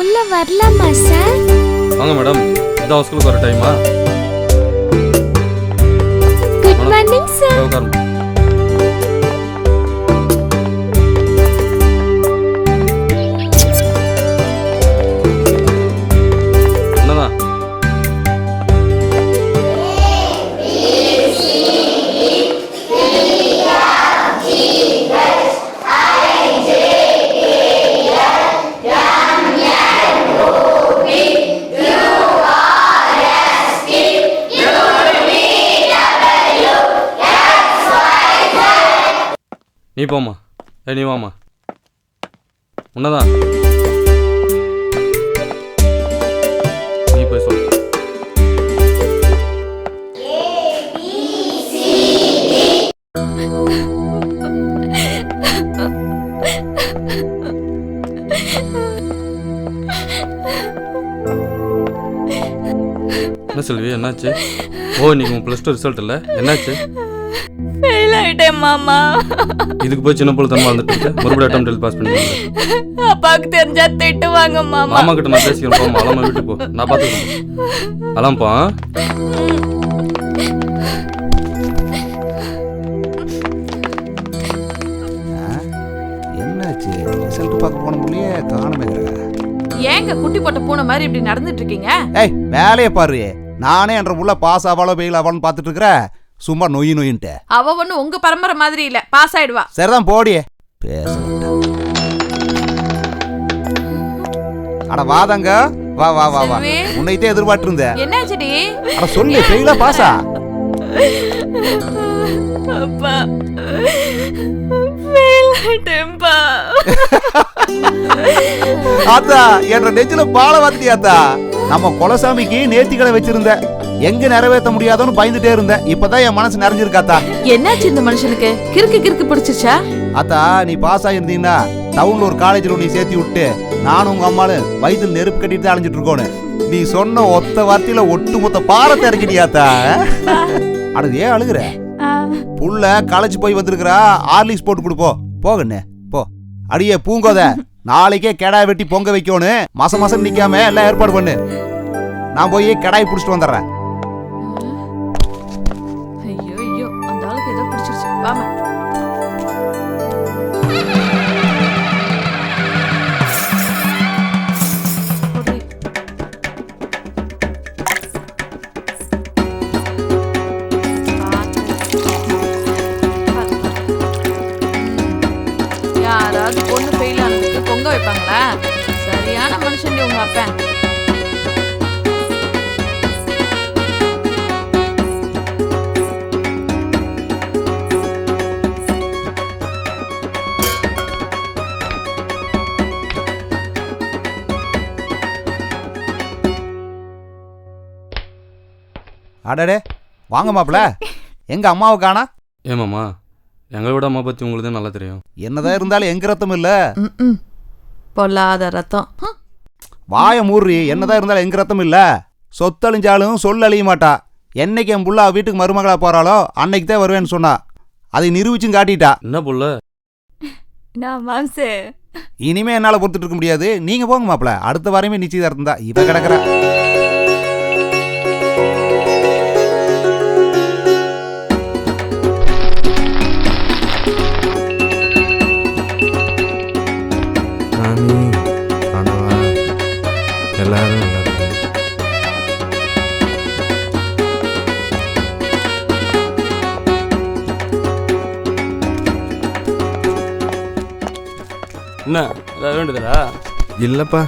உள்ள வரலாமா சார்? வாங்க மேடம். இதான் ஸ்கூலுக்கு வர டைமா குட் மார்னிங் சார் உட்காருங்க. நீ போம்மா. ஏ நீ வாம்மா. உன்னதான். நீ போய் சொல் என்ன செல்வி என்னாச்சு? ஓ இன்னைக்கு உன் ப்ளஸ் டூ ரிசல்ட் இல்லை. என்னாச்சு? ஃபெயில் ஆயிட்டேன் மாமா. இதுக்கு போய் சின்ன பொழுது தம்மா வந்துட்டு? மறுபடியும் அட்டம் டெல் பாஸ் பண்ணி அப்பாவுக்கு தெரிஞ்சா திட்டுவாங்க மாமா. மாமா கிட்ட நான் பேசிக்கிறேன் போமா அலாம வீட்டுக்கு போ. நான் பார்த்துக்கிறேன் அலாம்ப்பா என்னாச்சு? ரிசல்ட் பார்க்க போன முடியே காணுமே ஏங்க குட்டி போட்ட பூனை மாதிரி இப்படி நடந்துட்டு இருக்கீங்க? ஏய் வேலையை பாரு. நானே என்ற புள்ள பாஸ் ஆவாளோ பெயில் ஆவாலும் பார்த்துட்டு இருக்கிற சும்மா நொய் நொயின்ட்டு. அவ ஒண்ணு உங்க பரம்பரை மாதிரி இல்ல. பாஸ் ஆயிடுவா. சரிதான் போடியே. பேச அட வாதங்க. வா வா வா வா. செல்வி. உன்னைத்தே எதிர்பார்த்து இருந்தேன் என்னாச்சுடி? அட சொல்லு ஃபெயிலா பாஸா அப்பா. ஃபெயில் ஆயிட்டேன்ப்பா. ஆத்தா என்ற நெஞ்சில பால வாத்தியாத்தா நம்ம குலசாமிக்கு நேர்த்திக்கடை வச்சிருந்த. எங்க நிறைவேற்ற முடியாதோன்னு பயந்துட்டே இருந்தேன். இப்பதான் என் மனசு நிறைஞ்சிருக்காத்தா. என்னாச்சு இந்த மனுஷனுக்கு? கிறுக்கு கிறுக்கு பிடிச்சிச்சா அத்தா நீ பாஸ் ஆயிருந்தீங்கன்னா டவுன்ல ஒரு காலேஜ்ல நீ சேர்த்தி விட்டு நானும் உங்க அம்மாளும் வயித்துல நெருப்பு கட்டிட்டு தான் அலைஞ்சிட்டு இருக்கோன்னு. நீ சொன்ன ஒத்த வார்த்தையில ஒட்டு மொத்த பாரத்தை இறக்கிட்டியாத்தா அட ஏன் அழுகுற? புள்ள காலேஜ் போய் வந்திருக்கிறா ஆர்லிக்ஸ் போட்டு கொடுப்போ போகண்ணே போ. அடியே பூங்கோத நாளைக்கே கெடாய் வெட்டி பொங்க வைக்கணும் மாசம் மாசம் நிக்காம எல்லாம் ஏற்பாடு பண்ணு. நான் போய் கடாய் புடிச்சிட்டு வந்துடுறேன். வாமா போடி. யாராவது பொண்ணு ஃபெயில் ஆனதுக்கு பொங்க வைப்பாங்களா சரியான மனுஷன் உங்க அப்பன் அடடே வாங்க மாப்பிள எங்க அம்மாவை காணா ஏமாம்மா எங்களை விட அம்மா பற்றி உங்களுக்கு தான் நல்லா தெரியும். என்னதான் இருந்தாலும் எங்க ரத்தம் இல்ல. ம்ம். பொல்லாத ரத்தம். ஹம். வாய மூர்றி என்னதான் இருந்தாலும் எங்க ரத்தம் இல்ல. சொத்தழிஞ்சாலும் சொல்ல அழிய மாட்டா. என்னைக்கு என் புள்ள அவ வீட்டுக்கு மருமகளா போறாளோ அன்னைக்கு தான் வருவேன்னு சொன்னா. அதை நிரூபிச்சும் காட்டிட்டா. என்ன புள்ள? நான் மாம்சே? இனிமே என்னால பொறுத்துட்டு இருக்க முடியாது. நீங்க போங்க மாப்பிள அடுத்த வாரமே நிச்சயதார்த்தம் தான். இவ கிடக்குற. என்ன? ஏதாவது வேண்டுதலா? இல்லப்பா.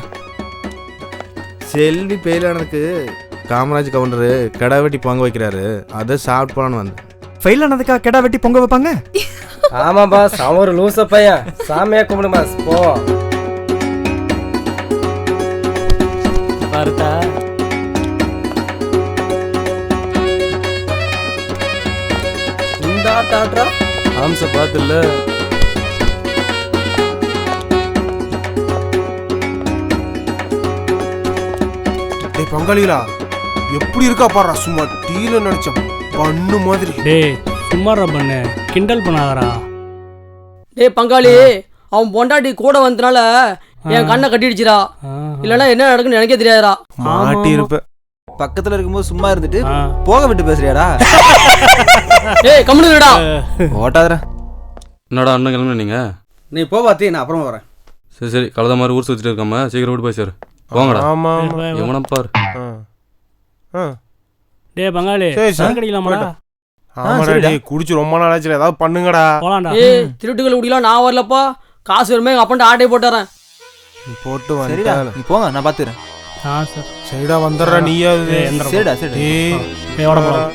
செல்வி பெயிலானதுக்கு காமராஜ் கவுண்டரு கடை வெட்டி பொங்க வைக்கிறாரு. அதை சாப்பிட்டு போலான்னு வந்தேன். ஃபெயில் ஆனதுக்கா கெடா வெட்டி பொங்க வைப்பாங்க? ஆமா பாஸ் அவன் ஒரு லூச பையன். சாமியா கும்பிடு பாஸ் போ. பார்த்தா. இந்த ஆட்டாட்ரா ஹம்ச பார்த்துல டேய் பங்காளிகளா எப்படி இருக்கா பாடுறா சும்மா டீல நினைச்ச பண்ணு மாதிரி. டேய் சும்மாரா பண்ணு. கிண்டல் பண்ணாதடா. டேய் பங்காளி அவன் பொண்டாட்டி கூட வந்தனால என் கண்ணை கட்டிடுச்சுடா. இல்லைன்னா என்ன நடக்குன்னு எனக்கே தெரியாதுடா. மாட்டி இருப்ப பக்கத்துல இருக்கும்போது சும்மா இருந்துட்டு. போக விட்டு பேசுறியாடா? ஏய் கம்முனுடா ஓட்டாதரா என்னடா அண்ணன் கிளம்பி நீங்க? நீ போ பாத்தி நான் அப்புறமா வரேன். சரி சரி. கலந்த மாதிரி ஊர் சுற்றிட்டு இருக்காம சீக்கிரம் வீட்டு போய் சேரு. போங்கடா ஆமா ஆமா. பாரு. ஆ. டேய் பங்காளி சரி, சரி. சரக்கு அடிக்கலாமாடா ஆமாடா சரிடா. டேய் குடிச்சு ரொம்ப நாள் ஆச்சுல ஏதாவது பண்ணுங்கடா. போலாம்டா. ஏய் திருட்டுகள் குடிக்கலாம் நான் வரலப்பா. காசு வருமே எங்க அப்பன்ட்ட ஆட்டை போட்டுறேன் நீ போட்டு சரிடா. வந்துட்டா நீ போங்க நான் பாத்துறேன் ஆ சார். சரிடா வந்துடுறா நீயா எந்திரா. சரிடா சரிடா. போலாம்.